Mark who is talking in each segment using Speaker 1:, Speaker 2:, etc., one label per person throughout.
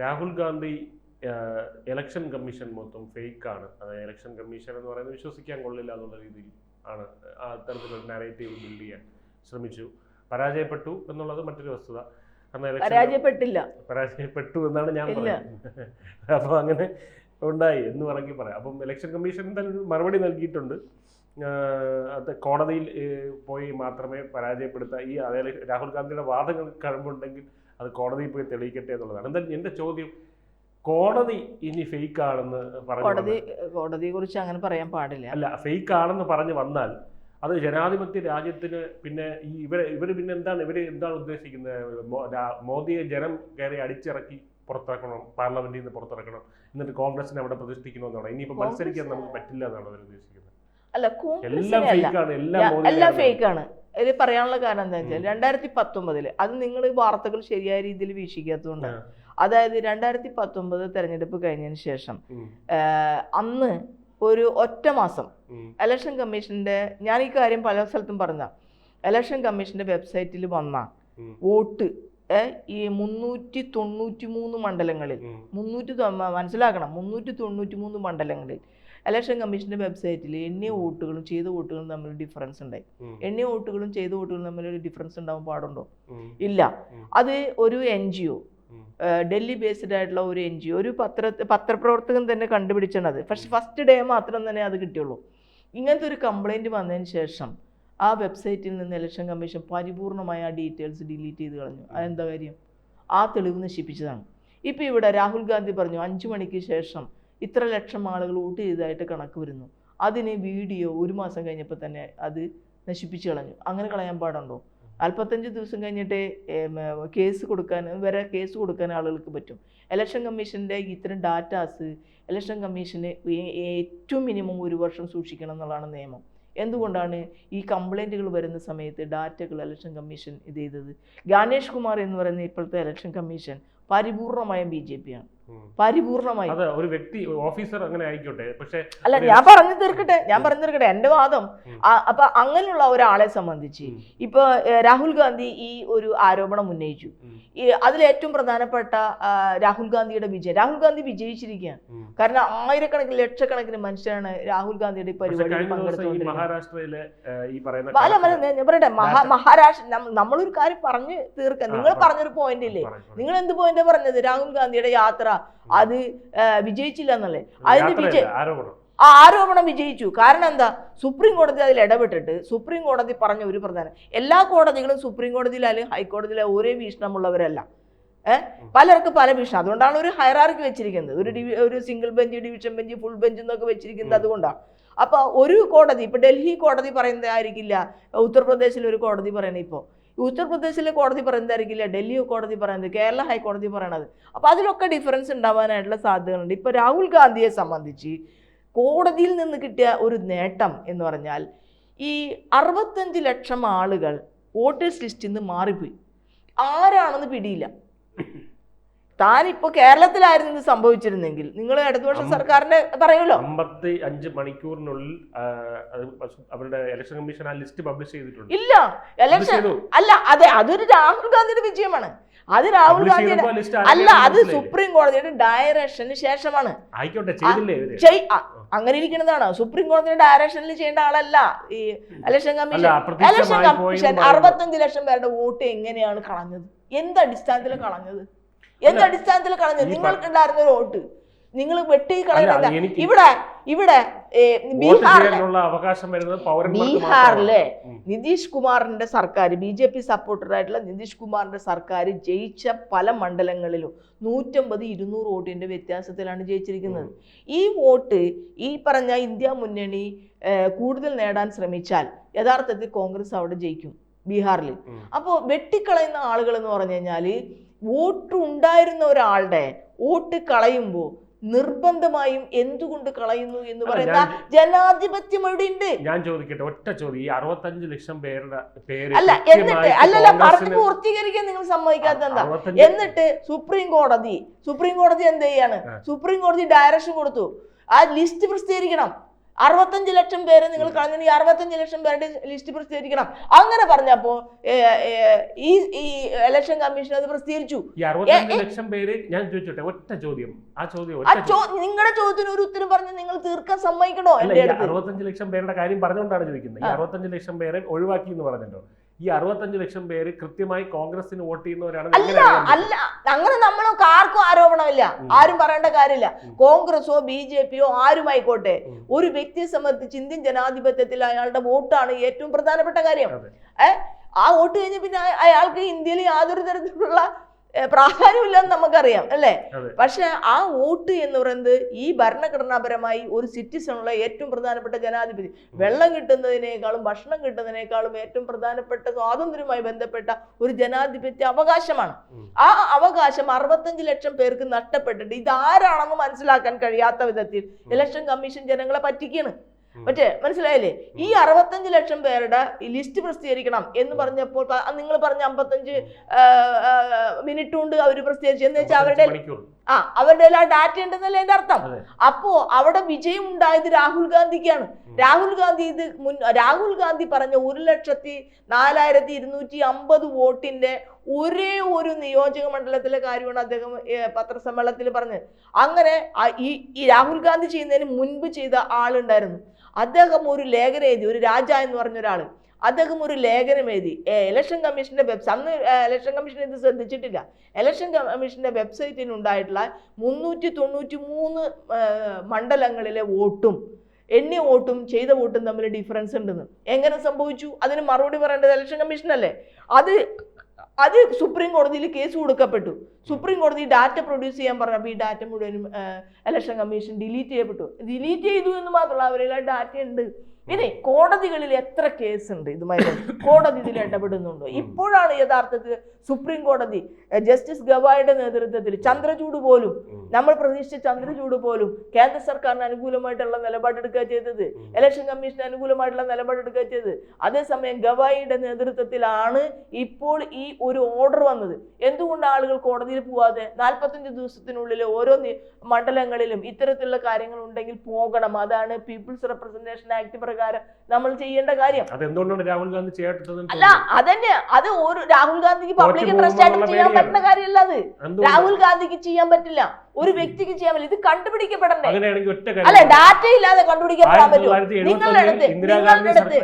Speaker 1: Rahul Gandhi election commission മൊത്തം fake ആണ്. അതായത് ഇലക്ഷൻ കമ്മീഷൻ എന്ന് പറയുന്നത് വിശ്വസിക്കാൻ കൊള്ളില്ല എന്നുള്ള രീതിയിൽ ആണ് ആ തരത്തിലൊരു നാരേറ്റീവ് ബിൽഡ് ചെയ്യാൻ ശ്രമിച്ചു. പരാജയപ്പെട്ടു എന്നുള്ളത് മറ്റൊരു വസ്തുത.
Speaker 2: പരാജയപ്പെട്ടില്ല.
Speaker 1: പരാജയപ്പെട്ടു എന്നാണ് ഞാൻ. പറയുന്നത്. അപ്പോൾ അങ്ങനെ ഉണ്ടായി എന്ന് വേണമെങ്കിൽ പറയാം. അപ്പം ഇലക്ഷൻ കമ്മീഷൻ തന്നെ മറുപടി നൽകിയിട്ടുണ്ട്. അത് കോടതിയിൽ പോയി മാത്രമേ പരാജയപ്പെടുത്താൻ ഈ അതായത് രാഹുൽ ഗാന്ധിയുടെ വാദങ്ങൾ കഴമ്പുണ്ടെങ്കിൽ അത് കോടതിയിൽ പോയി തെളിയിക്കട്ടെ എന്നുള്ളതാണ്. എന്തായാലും എന്റെ ചോദ്യം കോടതി ഇനി ഫേക്ക് ആണെന്ന് പറഞ്ഞു
Speaker 2: കോടതി
Speaker 1: വന്നാൽ-
Speaker 2: കോടതിയെ കുറിച്ച് അങ്ങനെ പറയാൻ പാടില്ല.
Speaker 1: അല്ല ഫേക്ക് ആണെന്ന് പറഞ്ഞു വന്നാൽ അത് ജനാധിപത്യ രാജ്യത്തിന് പിന്നെ ഈ ഇവർ ഇവർ പിന്നെ എന്താണ് ഇവർ എന്താണ് ഉദ്ദേശിക്കുന്നത്? മോ- രാ- മോദിയെ ജനം കയറി അടിച്ചിറക്കി പുറത്തിറക്കണം പാർലമെന്റിൽ നിന്ന് പുറത്തിറക്കണം എന്നിട്ട് കോൺഗ്രസിനെ അവിടെ പ്രതിഷ്ഠിക്കണമെന്നാണ്. ഇനിയിപ്പോ മത്സരിക്കാൻ നമുക്ക് പറ്റില്ല എന്നാണ് അവർ ഉദ്ദേശിക്കുന്നത്.
Speaker 2: അല്ല
Speaker 1: എല്ലാം
Speaker 2: അല്ല.
Speaker 1: ഫേക്ക് ആണ് എല്ലാം മോദിയുടെ
Speaker 2: എല്ലാം
Speaker 1: ആണ്.
Speaker 2: ഫേക്ക് ആണ്. ഇത് പറയാനുള്ള കാരണം എന്താ വെച്ചാൽ. രണ്ടായിരത്തി പത്തൊമ്പതിൽ അത് നിങ്ങൾ വാർത്തകൾ ശരിയായ രീതിയിൽ വീക്ഷിക്കാത്തതുകൊണ്ട് അതായത് രണ്ടായിരത്തി പത്തൊമ്പത് തെരഞ്ഞെടുപ്പ് കഴിഞ്ഞതിന് ശേഷം അന്ന് ഒരു ഒറ്റ മാസം
Speaker 1: എലക്ഷൻ
Speaker 2: ഇലക്ഷൻ കമ്മീഷന്റെ ഞാൻ ഈ കാര്യം പല സ്ഥലത്തും പറഞ്ഞ ഇലക്ഷൻ കമ്മീഷന്റെ വെബ്സൈറ്റിൽ വന്ന വോട്ട് ഈ മുന്നൂറ്റി തൊണ്ണൂറ്റി മൂന്ന് മണ്ഡലങ്ങളിൽ മുന്നൂറ്റി മനസ്സിലാക്കണം മുന്നൂറ്റി തൊണ്ണൂറ്റി മൂന്ന് മണ്ഡലങ്ങളിൽ ഇലക്ഷൻ കമ്മീഷന്റെ വെബ്സൈറ്റിൽ എണ്ണിയ വോട്ടുകളും ചെയ്ത വോട്ടുകളും തമ്മിൽ ഡിഫറൻസ് ഉണ്ടായി. എണ്ണിയ വോട്ടുകളും ചെയ്ത വോട്ടുകളും തമ്മിൽ ഒരു ഡിഫറൻസ് ഉണ്ടാവാൻ പാടുണ്ടോ? ഇല്ല. അത് ഒരു N G O Delhi based ആയിട്ടുള്ള ഒരു എൻ ജി ഒ ഒരു പത്ര പത്രപ്രവർത്തകൻ തന്നെ കണ്ടുപിടിച്ചത് പക്ഷെ ഫസ്റ്റ് ഡേ മാത്രം തന്നെ അത് കിട്ടിയുള്ളൂ. ഇങ്ങനത്തെ ഒരു കംപ്ലൈന്റ് വന്നതിന് ശേഷം ആ വെബ്സൈറ്റിൽ നിന്ന് ഇലക്ഷൻ കമ്മീഷൻ പരിപൂർണമായ ആ ഡീറ്റെയിൽസ് ഡിലീറ്റ് ചെയ്ത് കളഞ്ഞു. അതെന്താ കാര്യം? ആ തെളിവ് നശിപ്പിച്ചതാണ്. ഇപ്പോൾ ഇവിടെ രാഹുൽ ഗാന്ധി പറഞ്ഞു അഞ്ചു മണിക്ക് ശേഷം ഇത്ര ലക്ഷം ആളുകൾ വോട്ട് ചെയ്തതായിട്ട് കണക്ക് വരുന്നു. അതിന് വീഡിയോ ഒരു മാസം കഴിഞ്ഞപ്പോൾ തന്നെ അത് നശിപ്പിച്ച് കളഞ്ഞു. അങ്ങനെ കളയാൻ പാടുണ്ടോ? നാൽപ്പത്തഞ്ച് ദിവസം കഴിഞ്ഞിട്ട് കേസ് കൊടുക്കാൻ വരെ കേസ് കൊടുക്കാൻ ആളുകൾക്ക് പറ്റും. ഇലക്ഷൻ കമ്മീഷന്റെ ഇത്തരം ഡാറ്റാസ് ഇലക്ഷൻ കമ്മീഷന് ഏറ്റവും മിനിമം ഒരു വർഷം സൂക്ഷിക്കണം എന്നുള്ളതാണ് നിയമം. എന്തുകൊണ്ടാണ് ഈ കംപ്ലൈന്റുകൾ വരുന്ന സമയത്ത് ഡാറ്റകൾ ഇലക്ഷൻ കമ്മീഷൻ ഇത് ചെയ്തത്? ഗാനേഷ് കുമാർ എന്ന് പറയുന്ന ഇപ്പോഴത്തെ ഇലക്ഷൻ കമ്മീഷൻ പരിപൂർണമായും ബി ജെ. പരിപൂർണമായും.
Speaker 1: ഒരു വ്യക്തി ഓഫീസർ അങ്ങനെ ആയിക്കോട്ടെ പക്ഷേ
Speaker 2: അല്ല ഞാൻ പറഞ്ഞു തീർക്കട്ടെ ഞാൻ പറഞ്ഞു തീർക്കട്ടെ എന്റെ വാദം. അപ്പൊ അങ്ങനെയുള്ള ഒരാളെ സംബന്ധിച്ച് ഇപ്പൊ രാഹുൽ ഗാന്ധി ഈ ഒരു ആരോപണം ഉന്നയിച്ചു.
Speaker 1: അതിൽ
Speaker 2: ഏറ്റവും അതിലേറ്റവും പ്രധാനപ്പെട്ട രാഹുൽ ഗാന്ധിയുടെ വിജയം. രാഹുൽ ഗാന്ധി വിജയിച്ചിരിക്കുകയാണ്. കാരണം ആയിരക്കണക്കിന് ലക്ഷക്കണക്കിന് മനുഷ്യരാണ് രാഹുൽ ഗാന്ധിയുടെ
Speaker 1: പരിപാടി
Speaker 2: പരിപാടിയിൽ പങ്കെടുത്തുകൊണ്ടിരിക്കുന്നത് അല്ല ഞാൻ പറയട്ടെ മഹാരാഷ്ട്ര നമ്മ- നമ്മളൊരു കാര്യം പറഞ്ഞു തീർക്കാം. നിങ്ങൾ പറഞ്ഞൊരു പോയിന്റ് ഇല്ലേ. നിങ്ങൾ എന്ത് പോയിന്റ് പറഞ്ഞത്? രാഹുൽ ഗാന്ധിയുടെ യാത്ര അത് വിജയിച്ചില്ല എന്നല്ലേ അതിന് വിജയ
Speaker 1: ആരോപണം.
Speaker 2: ആ ആരോപണം വിജയിച്ചു. കാരണം എന്താ? സുപ്രീം കോടതി അതിൽ ഇടപെട്ടിട്ട് സുപ്രീം കോടതി പറഞ്ഞ ഒരു പ്രധാനം എല്ലാ കോടതികളും സുപ്രീം കോടതിയിലായാലും ഹൈക്കോടതിയിലെ ഒരേ വീക്ഷണമുള്ളവരല്ല ഏഹ് പലർക്കും പല വീക്ഷണം അതുകൊണ്ടാണ് ഒരു ഹയറാർക്ക് വെച്ചിരിക്കുന്നത്. ഒരു ഡിവി ഒരു single bench division bench full bench എന്നൊക്കെ വെച്ചിരിക്കുന്നത് അതുകൊണ്ടാണ് അപ്പൊ ഒരു കോടതി ഇപ്പൊ ഡൽഹി കോടതി പറയുന്നതായിരിക്കില്ല. ഉത്തർപ്രദേശിലെ ഒരു കോടതി പറയണേ ഇപ്പോൾ ഉത്തർപ്രദേശിലെ കോടതി പറയുന്നതായിരിക്കില്ല ഡൽഹി കോടതി പറയുന്നത് കേരള ഹൈക്കോടതി പറയണത്. അപ്പോൾ അതിലൊക്കെ ഡിഫറൻസ് ഉണ്ടാവാനായിട്ടുള്ള സാധ്യതകളുണ്ട്. ഇപ്പോൾ രാഹുൽ ഗാന്ധിയെ സംബന്ധിച്ച് കോടതിയിൽ നിന്ന് കിട്ടിയ ഒരു നേട്ടം എന്ന് പറഞ്ഞാൽ ഈ അറുപത്തഞ്ച് ലക്ഷം ആളുകൾ വോട്ടേഴ്സ് ലിസ്റ്റിൽ നിന്ന് മാറിപ്പോയി. ആരാണെന്ന് പിടിയില്ല. താനിപ്പോൾ കേരളത്തിലായിരുന്നു ഇത് സംഭവിച്ചിരുന്നെങ്കിൽ. നിങ്ങൾ ഇടതുപക്ഷ
Speaker 1: സർക്കാരിനെ
Speaker 2: സർക്കാരിന്റെ പറയുമല്ലോ
Speaker 1: അമ്പത്തി അഞ്ച് മണിക്കൂറിനുള്ളിൽ അവരുടെ ഇലക്ഷൻ കമ്മീഷൻ ആ ലിസ്റ്റ് പബ്ലിഷ് ചെയ്തിട്ടുണ്ട്.
Speaker 2: ഇല്ല. ഇലക്ഷൻ അല്ല അതെ അതൊരു രാഹുൽ ഗാന്ധിയുടെ വിജയമാണ്. അത് രാഹുൽ
Speaker 1: ഗാന്ധി
Speaker 2: ഗാന്ധിയുടെ അല്ല അത് സുപ്രീം കോടതിയുടെ ഡയറക്ഷന് ശേഷമാണ്.
Speaker 1: ആയിക്കോട്ടെ
Speaker 2: അങ്ങനെ ഇരിക്കുന്നതാണ്. സുപ്രീം കോടതിയുടെ ഡയറക്ഷനിൽ ചെയ്യേണ്ട ആളല്ല. ഈ ഇലക്ഷൻ കമ്മീഷൻ ഇലക്ഷൻ കമ്മീഷൻ അറുപത്തഞ്ച് ലക്ഷം പേരുടെ വോട്ട് എങ്ങനെയാണ് കളഞ്ഞത്? എന്ത് അടിസ്ഥാനത്തിൽ കളഞ്ഞത്? എന്ത്
Speaker 1: അല്ല,
Speaker 2: അടിസ്ഥാനത്തിൽ
Speaker 1: കളഞ്ഞു.
Speaker 2: നിങ്ങൾക്ക് ഉണ്ടായിരുന്ന ഒരു വോട്ട്. നിങ്ങൾ വെട്ടി
Speaker 1: കളയുന്നില്ല
Speaker 2: ഇവിടെ ഇവിടെ
Speaker 1: അവകാശം വരുന്നത്
Speaker 2: ബീഹാറിലെ. നിതീഷ് കുമാറിന്റെ സർക്കാർ ബി ജെ പി സപ്പോർട്ടറായിട്ടുള്ള നിതീഷ് കുമാറിന്റെ സർക്കാർ ജയിച്ച പല മണ്ഡലങ്ങളിലും നൂറ്റമ്പത് ഇരുന്നൂറ് വോട്ടിന്റെ വ്യത്യാസത്തിലാണ് ജയിച്ചിരിക്കുന്നത്. ഈ വോട്ട് ഈ പറഞ്ഞ ഇന്ത്യ മുന്നണി കൂടുതൽ നേടാൻ ശ്രമിച്ചാൽ യഥാർത്ഥത്തിൽ കോൺഗ്രസ് അവിടെ ജയിക്കും ബീഹാറിൽ അപ്പോൾ വെട്ടിക്കളയുന്ന ആളുകൾ എന്ന് പറഞ്ഞു കഴിഞ്ഞാൽ വോട്ട് ഉണ്ടായിരുന്ന ഒരാളുടെ വോട്ട് കളയുമ്പോൾ നിർബന്ധമായും എന്തുകൊണ്ട് കളയുന്നു എന്ന് പറയുന്ന ജനാധിപത്യം എവിടെ ഉണ്ട്
Speaker 1: ഞാൻ ചോദിക്കട്ടെ ഒറ്റ ചോദ്യം. ഈ അറുപത്തഞ്ച് ലക്ഷം പേരുടെ പേര്
Speaker 2: അല്ല എന്നിട്ട് അല്ലല്ല പറഞ്ഞു പൂർത്തീകരിക്കാൻ നിങ്ങൾ സമ്മതിക്കാത്ത എന്താ? എന്നിട്ട് സുപ്രീം കോടതി സുപ്രീം കോടതി എന്ത് ചെയ്യാണ്? സുപ്രീം കോടതി ഡയറക്ഷൻ കൊടുത്തു. ആ ലിസ്റ്റ് പ്രസിദ്ധീകരിക്കണം അറുപത്തഞ്ച് ലക്ഷം പേര് നിങ്ങൾ കളഞ്ഞു ഈ അറുപത്തഞ്ച് ലക്ഷം പേരുടെ ലിസ്റ്റ് പ്രസിദ്ധീകരിക്കണം. അങ്ങനെ പറഞ്ഞപ്പോ ഈ ഈ ഇലക്ഷൻ കമ്മീഷൻ അത് പ്രസിദ്ധീകരിച്ചു.
Speaker 1: ലക്ഷം പേര് ഞാൻ ചോദിച്ചോട്ടെ ഒറ്റ ചോദ്യം. ആ ചോദ്യം
Speaker 2: നിങ്ങളുടെ ചോദ്യത്തിന് ഒരു ഉത്തരം പറഞ്ഞ് നിങ്ങൾ തീർക്കാൻ സമ്മതിക്കണോ
Speaker 1: അറുപത്തഞ്ച് ലക്ഷം പേരുടെ കാര്യം പറഞ്ഞുകൊണ്ടാണ് ചോദിക്കുന്നത്. അറുപത്തഞ്ച് ലക്ഷം പേരെ ഒഴിവാക്കി എന്ന് പറഞ്ഞല്ലോ ഈ അറുപത്തഞ്ച് ലക്ഷം പേര് കൃത്യമായി കോൺഗ്രസിന് വോട്ട് ചെയ്യുന്നവരാണ്
Speaker 2: അല്ല അല്ല. അങ്ങനെ നമ്മളൊക്കെ ആർക്കും ആരോപണമില്ല. ആരും പറയേണ്ട കാര്യമില്ല. കോൺഗ്രസോ ബി ജെ പിയോ ആരുമായിക്കോട്ടെ ഒരു വ്യക്തിയെ സംബന്ധിച്ച് ഇന്ത്യൻ ജനാധിപത്യത്തിൽ അയാളുടെ വോട്ടാണ് ഏറ്റവും പ്രധാനപ്പെട്ട കാര്യം. ഏഹ് ആ വോട്ട് കഴിഞ്ഞ് പിന്നെ അയാൾക്ക് ഇന്ത്യയിൽ യാതൊരു തരത്തിലുള്ള പ്രാധാന്യമില്ലെന്ന് നമുക്കറിയാം അല്ലേ. പക്ഷെ ആ വോട്ട് എന്ന് പറയുന്നത് ഈ ഭരണഘടനാപരമായി ഒരു സിറ്റിസണുള്ള ഏറ്റവും പ്രധാനപ്പെട്ട ജനാധിപതി വെള്ളം കിട്ടുന്നതിനേക്കാളും ഭക്ഷണം കിട്ടുന്നതിനേക്കാളും ഏറ്റവും പ്രധാനപ്പെട്ട സ്വാതന്ത്ര്യവുമായി ബന്ധപ്പെട്ട ഒരു ജനാധിപത്യ അവകാശമാണ്. ആ അവകാശം അറുപത്തഞ്ച് ലക്ഷം പേർക്ക് നഷ്ടപ്പെട്ടിട്ട് ഇതാരാണെന്ന് മനസ്സിലാക്കാൻ കഴിയാത്ത വിധത്തിൽ ഇലക്ഷൻ കമ്മീഷൻ ജനങ്ങളെ പറ്റിക്കാണ്. മറ്റേ മനസ്സിലായില്ലേ? ഈ അറുപത്തഞ്ച് ലക്ഷം പേരുടെ ലിസ്റ്റ് പ്രസിദ്ധീകരിക്കണം എന്ന് പറഞ്ഞപ്പോൾ നിങ്ങൾ പറഞ്ഞ അമ്പത്തഞ്ച് മിനിറ്റ് കൊണ്ട് അവർ പ്രസിദ്ധീകരിച്ചു. എന്ന് വെച്ചാൽ അവരുടെ ആ അവരുടെ എല്ലാ ഡാറ്റ ഉണ്ടെന്നല്ലേ എന്റെ അർത്ഥം? അപ്പോ അവിടെ വിജയം ഉണ്ടായത് രാഹുൽ ഗാന്ധിക്കാണ്. രാഹുൽ ഗാന്ധി ഇത് മുൻ രാഹുൽ ഗാന്ധി പറഞ്ഞ ഒരു ലക്ഷത്തി നാലായിരത്തി ഇരുന്നൂറ്റി അമ്പത് വോട്ടിന്റെ ഒരേ ഒരു നിയോജക മണ്ഡലത്തിലെ കാര്യമാണ് അദ്ദേഹം പത്രസമ്മേളനത്തിൽ പറഞ്ഞത്. അങ്ങനെ ഈ രാഹുൽ ഗാന്ധി ചെയ്യുന്നതിന് മുൻപ് ചെയ്ത ആളുണ്ടായിരുന്നു. അദ്ദേഹം ഒരു ലേഖനം എഴുതി ഒരു രാജ എന്ന് പറഞ്ഞ ഒരാൾ അദ്ദേഹം ഒരു ലേഖനം എഴുതി. ഇലക്ഷൻ കമ്മീഷന്റെ വെബ്സൈറ്റ് അന്ന് ഇലക്ഷൻ കമ്മീഷൻ ഇത് ശ്രദ്ധിച്ചിട്ടില്ല. ഇലക്ഷൻ കമ്മീഷന്റെ വെബ്സൈറ്റിൽ ഉണ്ടായിട്ടുള്ള മുന്നൂറ്റി തൊണ്ണൂറ്റി മൂന്ന് മണ്ഡലങ്ങളിലെ വോട്ടും എണ്ണിയ വോട്ടും ചെയ്ത വോട്ടും തമ്മിൽ ഡിഫറൻസ് ഉണ്ടെന്ന്. എങ്ങനെ സംഭവിച്ചു? അതിന് മറുപടി പറയേണ്ടത് ഇലക്ഷൻ കമ്മീഷൻ അല്ലേ? അത് അത് സുപ്രീം കോടതിയിൽ കേസ് കൊടുക്കപ്പെട്ടു. സുപ്രീം കോടതി ഡാറ്റ പ്രൊഡ്യൂസ് ചെയ്യാൻ പറഞ്ഞപ്പോൾ ഈ ഡാറ്റ മുഴുവനും ഇലക്ഷൻ കമ്മീഷൻ ഡിലീറ്റ് ചെയ്യപ്പെട്ടു. ഡിലീറ്റ് ചെയ്തു എന്ന് മാത്രമല്ല അവരിൽ ഡാറ്റ ഉണ്ട്. ഇനി കോടതികളിൽ എത്ര കേസ് ഉണ്ട് ഇതുമായി? കോടതി ഇതിൽ ഇടപെടുന്നുണ്ടോ? ഇപ്പോഴാണ് യഥാർത്ഥത്തിൽ സുപ്രീം കോടതി ജസ്റ്റിസ് ഗവായുടെ നേതൃത്വത്തിൽ ചന്ദ്രചൂട് പോലും നമ്മൾ പ്രതീക്ഷിച്ച ചന്ദ്രചൂട് പോലും കേന്ദ്ര സർക്കാരിന് അനുകൂലമായിട്ടുള്ള നിലപാടെടുക്കുക ചെയ്തത്. ഇലക്ഷൻ കമ്മീഷന് അനുകൂലമായിട്ടുള്ള നിലപാടെടുക്കുക ചെയ്തത്. അതേസമയം ഗവായിയുടെ നേതൃത്വത്തിലാണ് ഇപ്പോൾ ഈ ഒരു ഓർഡർ വന്നത്. എന്തുകൊണ്ട് ആളുകൾ കോടതിയിൽ പോവാതെ നാൽപ്പത്തഞ്ച് ദിവസത്തിനുള്ളിൽ ഓരോ മണ്ഡലങ്ങളിലും ഇത്തരത്തിലുള്ള കാര്യങ്ങൾ ഉണ്ടെങ്കിൽ പോകണം. അതാണ് പീപ്പിൾസ് റെപ്രസെന്റേഷൻ ആക്ട് പ്രകാരം നമ്മൾ ചെയ്യേണ്ട കാര്യം.
Speaker 1: അതെന്തുകൊണ്ടാണ് രാഹുൽ ഗാന്ധി ചെയ്യാത്തത്
Speaker 2: അല്ല അതന്നെ. അത് ഒരു രാഹുൽ ഗാന്ധിക്ക് പബ്ലിക് ഇൻട്രസ്റ്റ് ആയിട്ട് ചെയ്യാൻ പറ്റുന്ന കാര്യമല്ല അത്. രാഹുൽ ഗാന്ധിക്ക് ചെയ്യാൻ പറ്റില്ല. ഒരു വ്യക്തിക്ക് ചെയ്യാൻ പറ്റില്ല. ഇത് കണ്ടുപിടിക്കപ്പെടണ്ടേ? അല്ല ഡാറ്റ ഇല്ലാതെ കണ്ടുപിടിക്കപ്പെടാൻ
Speaker 1: പറ്റും
Speaker 2: നിങ്ങളുടെ അടുത്ത് അടുത്ത്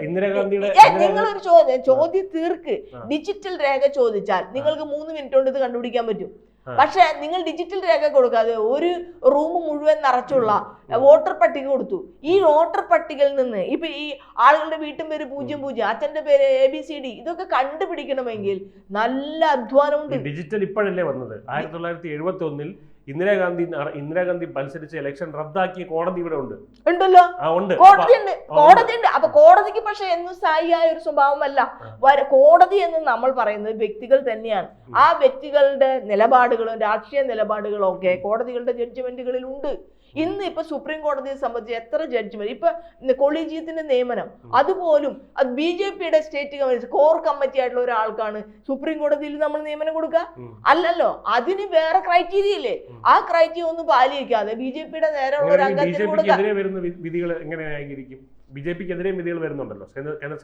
Speaker 2: നിങ്ങളൊരു ചോദ്യം ചോദ്യം തീർക്ക്. ഡിജിറ്റൽ രേഖ ചോദിച്ചാൽ നിങ്ങൾക്ക് മൂന്ന് മിനിറ്റ് കൊണ്ട് ഇത് കണ്ടുപിടിക്കാൻ പറ്റും.
Speaker 1: പക്ഷേ
Speaker 2: പക്ഷെ നിങ്ങൾ ഡിജിറ്റൽ രേഖ കൊടുക്കാതെ ഒരു റൂം മുഴുവൻ നിറച്ചുള്ള വോട്ടർ പട്ടിക കൊടുത്തു. ഈ വോട്ടർ പട്ടികയിൽ നിന്ന് ഇപ്പൊ ഈ ആളുകളുടെ വീട്ടും പേര് പൂജ്യം പൂജ്യം അച്ഛന്റെ പേര് എ ബി സി ഡി ഇതൊക്കെ കണ്ടുപിടിക്കണമെങ്കിൽ നല്ല അധ്വാനമുണ്ട്.
Speaker 1: ഡിജിറ്റൽ ഇപ്പോഴല്ലേ വന്നത്? ആയിരത്തി തൊള്ളായിരത്തി എഴുപത്തി ഒന്നിൽ ഇന്ദിരാഗാന്ധി ഇന്ദിരാഗാന്ധി മത്സരിച്ച ഇലക്ഷൻ റദ്ദാക്കിയ കോടതി ഇവിടെ ഉണ്ട്.
Speaker 2: ഉണ്ടല്ലോ. കോടതി ഉണ്ട്. കോടതി ഉണ്ട്. അപ്പൊ കോടതിക്ക് പക്ഷെ എന്നും സ്ഥായിയായ ഒരു സ്വഭാവമല്ല. കോടതി എന്ന് നമ്മൾ പറയുന്നത് വ്യക്തികൾ തന്നെയാണ്. ആ വ്യക്തികളുടെ നിലപാടുകളും രാഷ്ട്രീയ നിലപാടുകളും ഒക്കെ കോടതികളുടെ ജഡ്ജ്മെന്റുകളിൽ ഉണ്ട് ഇന്ന് ഇപ്പൊ സുപ്രീം കോടതിയെ സംബന്ധിച്ച് എത്ര ജഡ്ജ്മെന്റ് ഇപ്പൊ കൊളീജിയത്തിന്റെ നിയമനം അതുപോലും അത് ബി ജെ പിയുടെ സ്റ്റേറ്റ് കമ്മിറ്റി കോർ കമ്മിറ്റി ആയിട്ടുള്ള ഒരാൾക്കാണ് സുപ്രീം കോടതിയിൽ നമ്മൾ നിയമനം കൊടുക്കുക? അല്ലല്ലോ അതിന് വേറെ ക്രൈറ്റീരിയ ഇല്ലേ? ആ ക്രൈറ്റീരിയ ഒന്നും പാലിക്കാതെ ബി ജെ പിയുടെ നേരെയുള്ള ഒരു അംഗത്തിന് കൊടുക്കുക
Speaker 1: ബി ജെ പിക്ക് എതിരെയും വിധികൾ വരുന്നുണ്ടല്ലോ. കേന്ദ്ര കേന്ദ്ര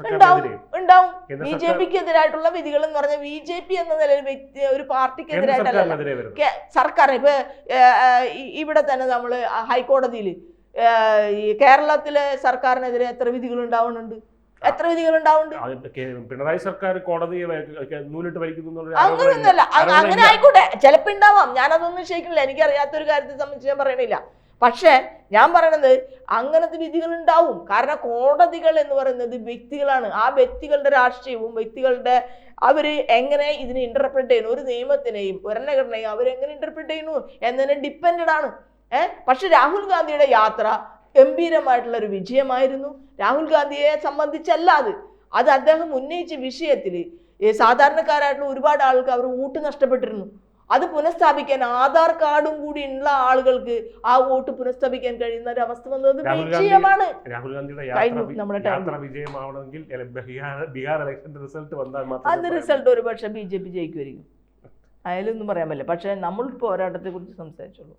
Speaker 2: ഉണ്ടാവും
Speaker 1: സർക്കാരിനെതിരെ
Speaker 2: ബി ജെ പിക്ക് എതിരായിട്ടുള്ള വിധികൾ എന്ന് പറഞ്ഞാൽ ബി ജെ പി എന്ന നിലയിൽ വ്യക്തി ഒരു പാർട്ടിക്ക്
Speaker 1: കേന്ദ്ര
Speaker 2: എതിരായിട്ടല്ല
Speaker 1: സർക്കാരിനെതിരെ
Speaker 2: സർക്കാർ ഇപ്പൊ ഇവിടെ തന്നെ നമ്മൾ ഹൈക്കോടതിയിൽ കേരളത്തിലെ സർക്കാരിനെതിരെ എത്ര വിധികൾ ഉണ്ടാവുന്നുണ്ട്? എത്ര വിധികൾ ഉണ്ടാവുന്നുണ്ട്?
Speaker 1: പിണറായി സർക്കാർ കോടതിയെ നൂലിട്ട് വലിക്കുന്നു.
Speaker 2: അങ്ങനെയൊന്നുമല്ല. അങ്ങനെ. ആയിക്കോട്ടെ. ചിലപ്പോ ഉണ്ടാവാം. ഞാനതൊന്നും ശരിക്കില്ല എനിക്ക് അറിയാത്തൊരു കാര്യത്തെ സംബന്ധിച്ച് ഞാൻ പറയണില്ല. പക്ഷേ ഞാൻ പറയണത് അങ്ങനത്തെ വിധികൾ ഉണ്ടാവും. കാരണം കോടതികൾ എന്ന് പറയുന്നത് വ്യക്തികളാണ്. ആ വ്യക്തികളുടെ രാഷ്ട്രീയവും വ്യക്തികളുടെ അവർ എങ്ങനെ ഇതിനെ ഇന്റർപ്രറ്റ് ചെയ്യുന്നു? ഒരു നിയമത്തിനെയും ഭരണഘടനയും അവരെങ്ങനെ ഇന്റർപ്രറ്റ് ചെയ്യുന്നു എന്നതിനെ ഡിപ്പെൻഡഡ് ആണ്. ഏഹ് പക്ഷെ രാഹുൽ ഗാന്ധിയുടെ യാത്ര ഗംഭീരമായിട്ടുള്ള ഒരു വിജയമായിരുന്നു. രാഹുൽ ഗാന്ധിയെ സംബന്ധിച്ചല്ല അത്. അത് അദ്ദേഹം ഉന്നയിച്ച വിഷയത്തിൽ സാധാരണക്കാരായിട്ടുള്ള ഒരുപാട് ആൾക്ക് അവർ ഊട്ട് നഷ്ടപ്പെട്ടിരുന്നു. അത് പുനഃസ്ഥാപിക്കാൻ ആധാർ കാർഡും കൂടി ഉള്ള ആളുകൾക്ക് ആ വോട്ട് പുനഃസ്ഥാപിക്കാൻ കഴിയുന്ന ഒരു അവസ്ഥ വന്നത് വിജയമാണ്.
Speaker 1: രാഹുൽ ഗാന്ധിയുടെ യാത്ര വിജയമാവണമെങ്കിൽ ബീഹാർ ഇലക്ഷന്റെ റിസൾട്ട് വന്നാൽ
Speaker 2: അത് റിസൾട്ട് ഒരു പക്ഷേ ബി ജെ പി ജയിക്കുമായിരിക്കും. അതിലൊന്നും പറയാൻ പറ്റില്ല. പക്ഷേ നമ്മൾ പോരാട്ടത്തെ കുറിച്ച് സംസാരിച്ചോളൂ.